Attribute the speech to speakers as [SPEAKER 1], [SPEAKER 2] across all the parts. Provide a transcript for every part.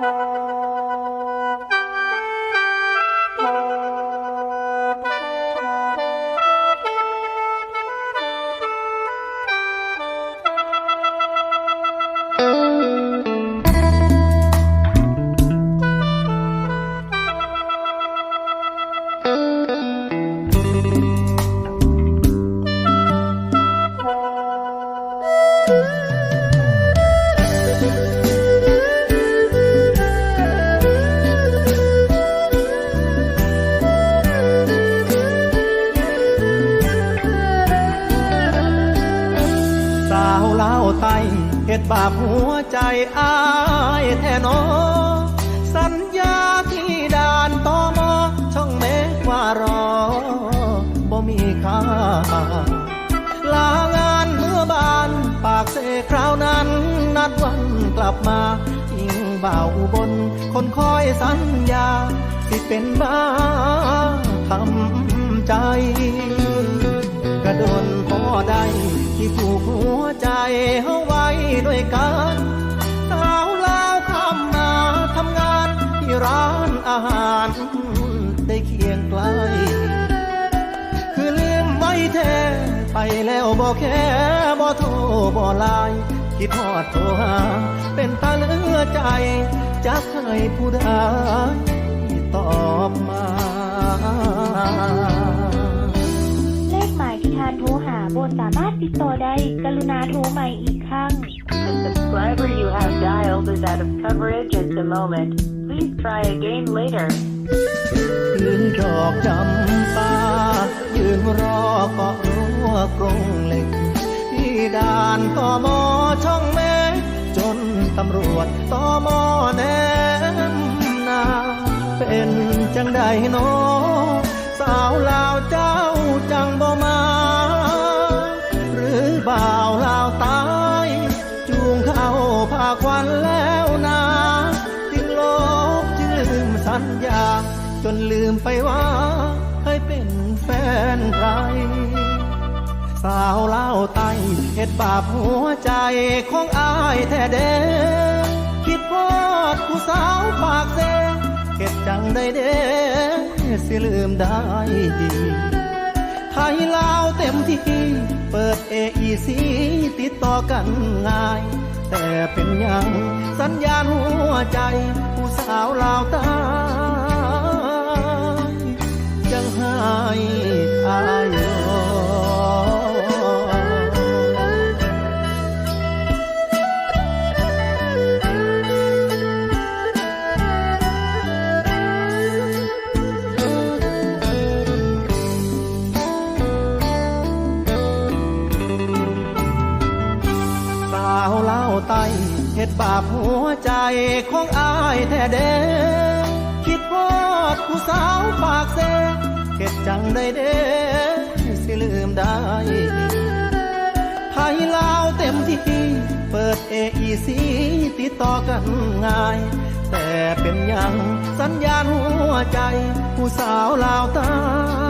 [SPEAKER 1] Thank you. เฮ็ดบาปหัวใจอายแท้นอ สัญญาที่ด่านตอมอช่องเมฆว่ารอบ่มีค่าลางานเมื่อบานปากเสคราวนั้น นัดวันกลับมาอิงบ่าวอุบนคนคอยสัญญา สิเป็นบ้าทำใจ ระโดนพอได้ ที่ผูกหัวใจเฮาไว้ด้วยกันสาวลาวคำมาทำงานที่ร้านอาหารได้เคียงไกล คือลืมไม่แท้ไปแล้วบอกแค่บ่โทรบ่ไลน์คิดฮอดโทรหา เป็นตาเลือใจจะให้ผู้ใดตอบมา
[SPEAKER 2] บนสามารถติดต่อได้ กรุณาโทรใหม่อีกครั้ง
[SPEAKER 3] The subscriber you have dialed is out of coverage at the moment. Please try again later.
[SPEAKER 1] ยืนดอกจำปายืนรอเกาะรั้วกรงเหล็กที่ด่านตอมอช่องแม่จนตำรวจตอมอแนมนา เป็นจังใดโนอสาวลาวเจ้า สาวเล่าวไตเฮ็ดบาปหัวใจของอายแท้เด้คิดพอดผู้สาวปากเซเฮ็ดจังได้เด้สิลืมได้ดีไทยลาวเต็มที่ เปิด AEC ติดต่อกันง่าย แต่เป็นยังสัญญาณหัวใจ ผู้สาวลาวตายยังให้อาย สีติดต่อกันง่าย แต่เป็นยังสัญญาณหัวใจ ผู้สาวลาวตา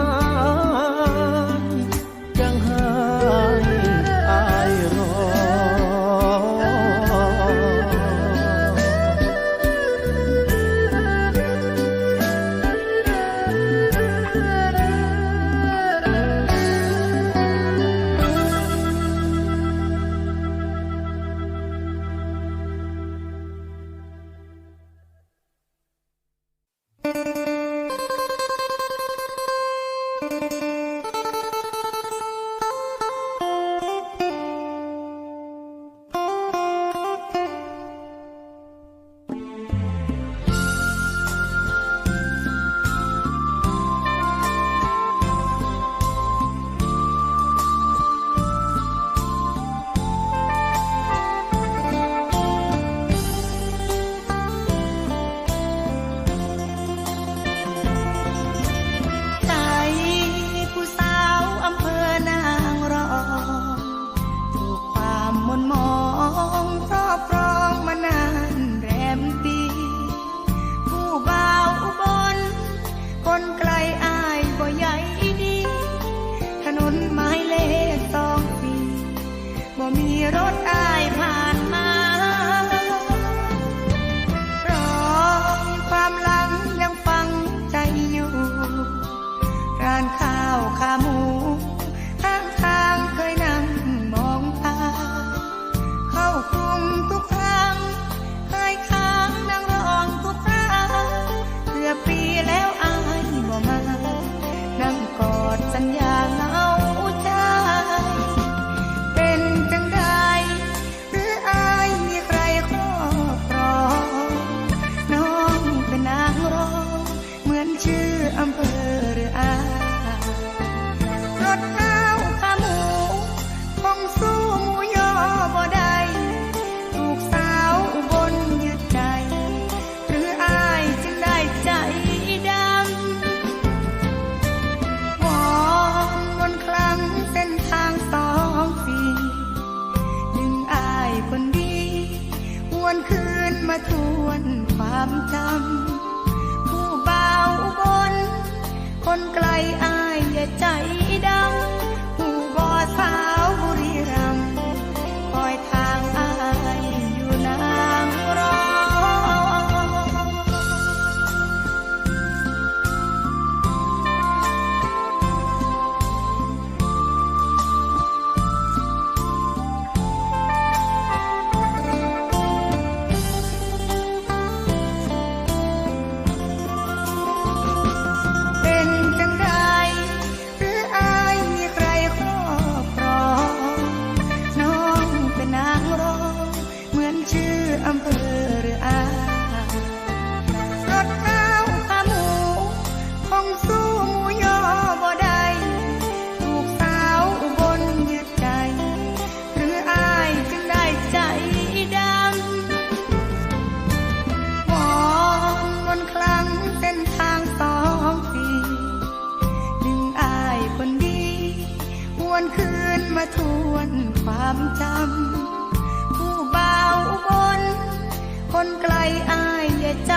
[SPEAKER 4] ไกลอายอย่าใจ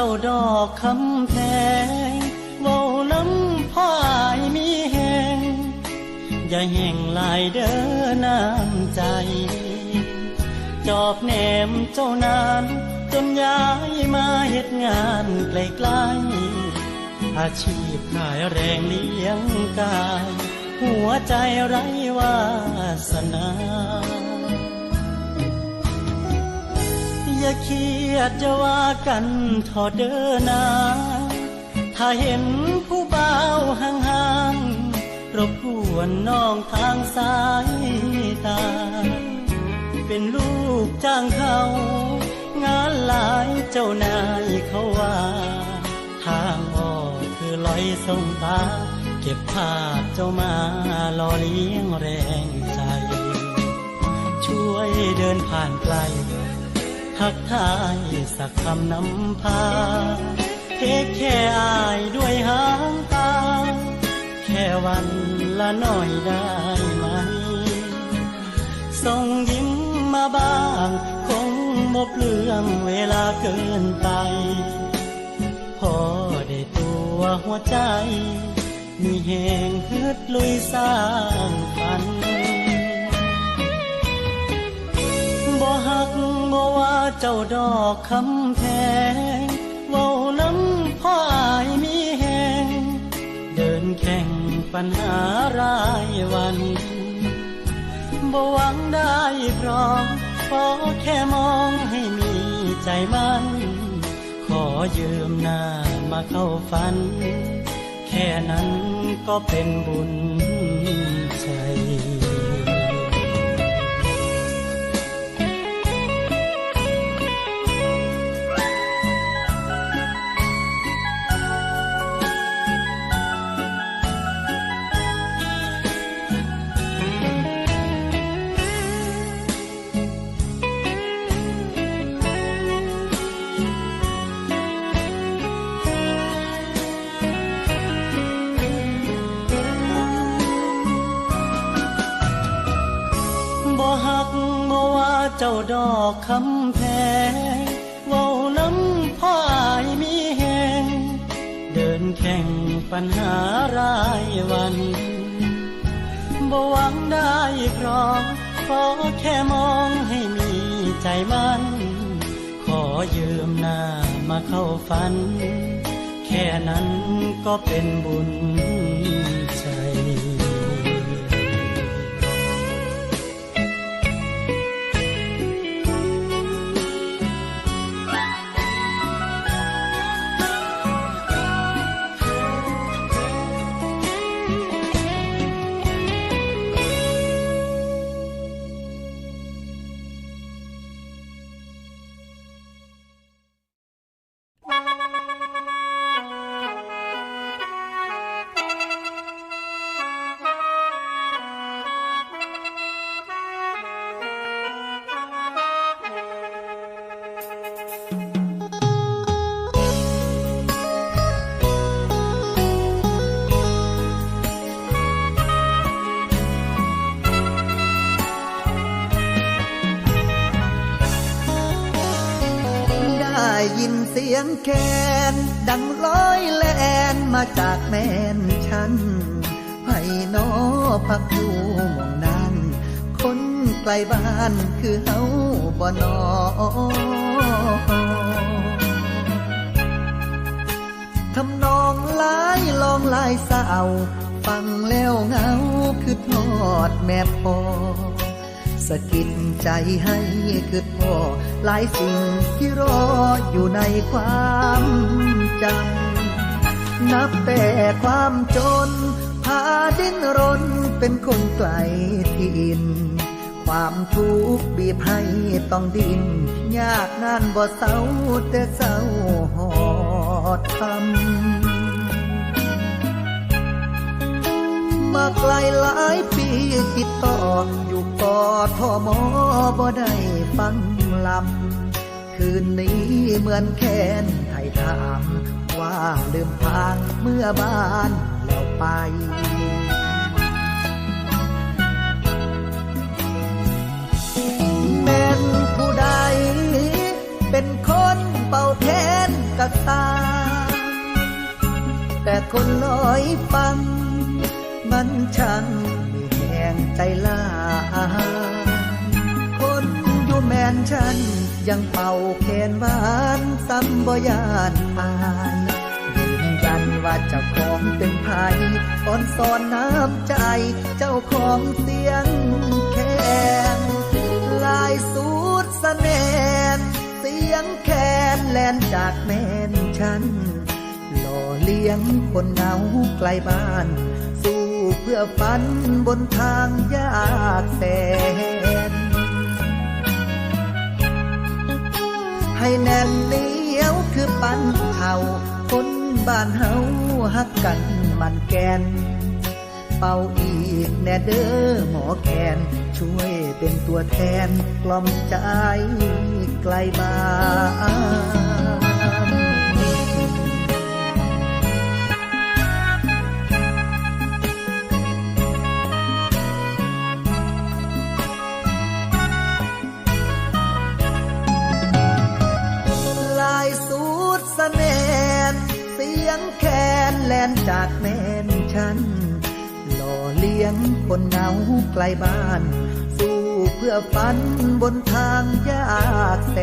[SPEAKER 4] จ้าดอกคำ
[SPEAKER 5] แพงเว้าน้ำพายมีแหงอย่าแห่งลายเด้อน้ำใจ จอบแหนมเจ้านานจนย้ายมาเฮ็ดงานไกลๆอาชีพขายแรงเลี้ยงกาย หัวใจไร้วาสนา อย่าเครียดจะว่ากันทอดเดินนาถ้าเห็นผู้เบาห่างๆรบกวนน้องทางสายตา เป็นลูกจ้างเขา งานหลายเจ้านายเขาว่า ทางออกคือลอยส่งตาเก็บภาพเจ้ามาหล่อเลี้ยงแรงใจ ช่วยเดินผ่านไกล ทักทายสักคำนำพาเทคแค่อายด้วยหางตา แค่วันละหน่อยได้ไหม ส่งยิ้มมาบ้าง คงบ่เปลืองเวลาเกินไป พอได้ตัวหัวใจ มีแหงฮึดลุยสร้างฝัน บ่หักบ่ว่าเจ้าดอกคำแพงเว้าน้ำพ่ออายมีแหงเดินแข่งปัญหารายวันบ่หวังได้พร้อมขอแค่มองให้มีใจมันขอยืมหน้ามาเข้าฝัน แค่นั้นก็เป็นบุญใจ อกคำแพงเว้าน้ำพ่ออายมีแหง เดินแข่งปัญหารายวันบ่หวังได้พร้อมขอแค่มองให้มีใจมัน ขอยืมหน้ามาเข้าฝัน แค่นั้นก็เป็นบุญ
[SPEAKER 6] นเสียงแคนดังลอยแลนมาจากแม่นฉันให้นอพักอยู่มองนั้น คนไกลบ้านคือเฮาบ่นอทำนองลายลองลายสาว ฟังแล้วเหงาคือทอดแม่พอ สะกิดใจให้คือพ่อหลายสิ่งที่รออยู่ในความจำนับแต่ความจน พาดิ้นรนเป็นคนไกลถิ่นความทุกข์บีบให้ต้องดิน ยากงานบ่เศร้าแต่เศร้าหอดทำมาไกลหลายปีติดต่อ กอทอมอบ่ได้ฟังลำ คืนนี้เหมือนแค้นให้ถามว่าลืมทางเมื่อบ้านแล้วไปแม่นผู้ใด เป็นคนเป่าแค้นกักตา แต่คนลอยฟังมันช่างมีแห่งใจลา คนอยู่แมนฉัน ยังเป่าแคนหวานซ้ำบ่ยานอายยืนยันว่าเจ้าของเป็นไผอ่อนสอนน้ำใจ เจ้าของเสียงแคนลายสูดสแนนเสียงแคนแลนจากแมนฉันหล่อเลี้ยงคนเหงาไกลบ้าน พื่อฝันบนทางยากแสน ให้แน่นเหนียวคือปันเท่าคนบ้านเฮาฮักกันมันแกน เป่าอีกแน่เด้อหมอแคนช่วยเป็นตัวแทนกล่อมใจไกลบ้าน แลนจากแม่นฉัน หล่อเลี้ยงคนเหงาไกลบ้าน สู้เพื่อฝันบนทางยากแส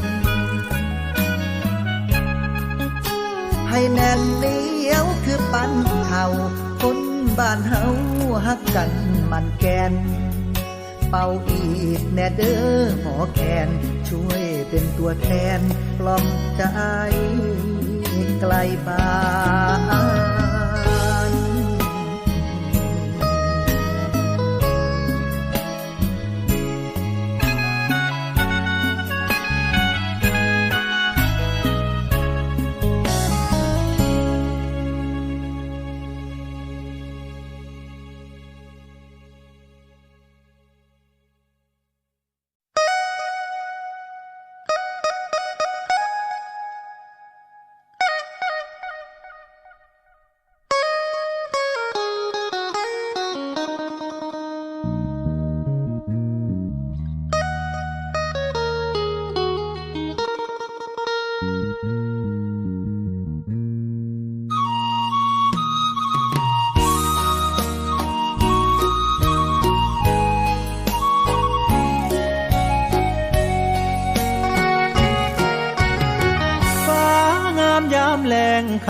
[SPEAKER 6] น ให้แน่นเหนียวคือปันเท่าคนบ้านเฮาฮักกันมันแกน เป่าอีกแน่เด้อหมอแคนช่วยเป็นตัวแทนกล่อมใจ ไกลบ้าน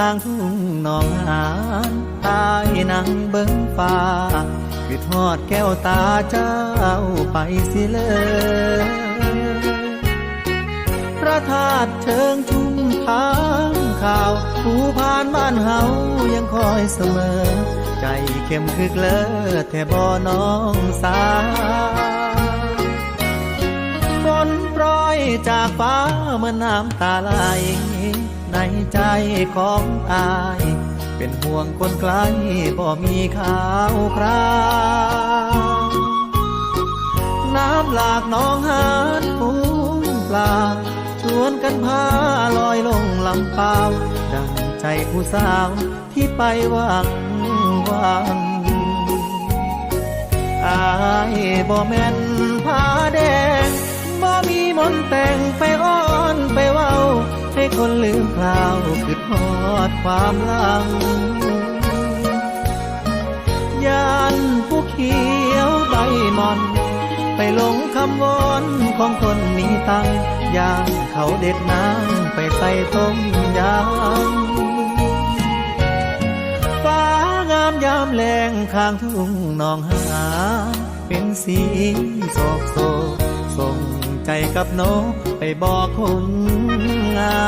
[SPEAKER 6] างทุ่งหนองหานตายนังเบิ้งฟ้าปิดทอดแก้วตาเจ้าไปสิเลยพระธาตุเชิงชุ่มทางข่าวผู้ผ่านบ้านเฮายังคอยเสมอ ใจเข้มคึกเลอแต่บ่น้องสาวฝนโปรยจากฟ้าเมือนน้ำตาไหล ในใจของอาย เป็นห่วงคนไกลบ่มีข่าวคราวน้ำหลากหนองหานฟูงปลาชวนกันพาลอยลงลำเปล่าดังใจผู้สาวที่ไปหวังหวังอายบ่แม่นผ้าแดงบ่มีมนแต่งไปอ้อ ให้คนลืมคราวคือทอดความหลังยานผู้เขียวใบมอน ไปหลงคำวอนของคนมีตังย่างเขาเด็ดน้ำไปใส่ต้มยำฟ้างามยามแรงข้างทุ่งนองหา เป็นสีโศกโศกส่งใจกับนกไปบอกคน งา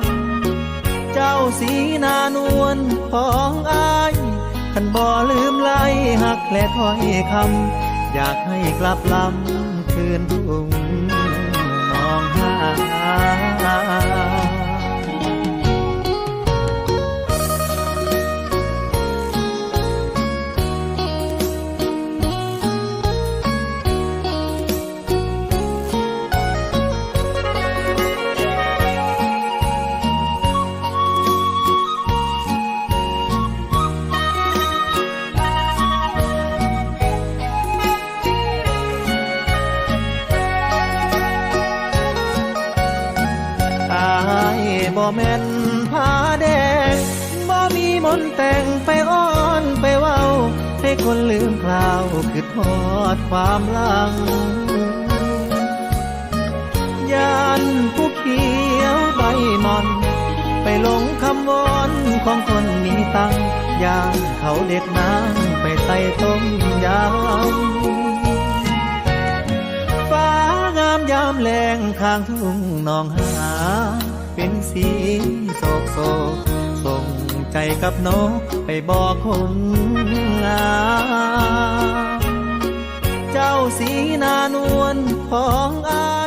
[SPEAKER 6] มเจ้าสีนานวล
[SPEAKER 1] ของอาท่านบ่ลืมไล่หักและถ้อยคำอยากให้กลับลำคืนทุ่ง บ่แม่นผ้าแดงบ่มีมนต์แต่งไปอ้อนไปเว้า ให้คนลืมคราวคือทอดความลังยานผู้เขียวใบมอน ไปหลงคำวอนของคนมีตังยานเขาเด็ดน้ำไปใส่ต้มยำฟ้างามยามแรงข้างทุ่งนองหา เป็นสีโศกโศกส่งใจกับนกไปบอกคนงามเจ้าสีนานวลของอา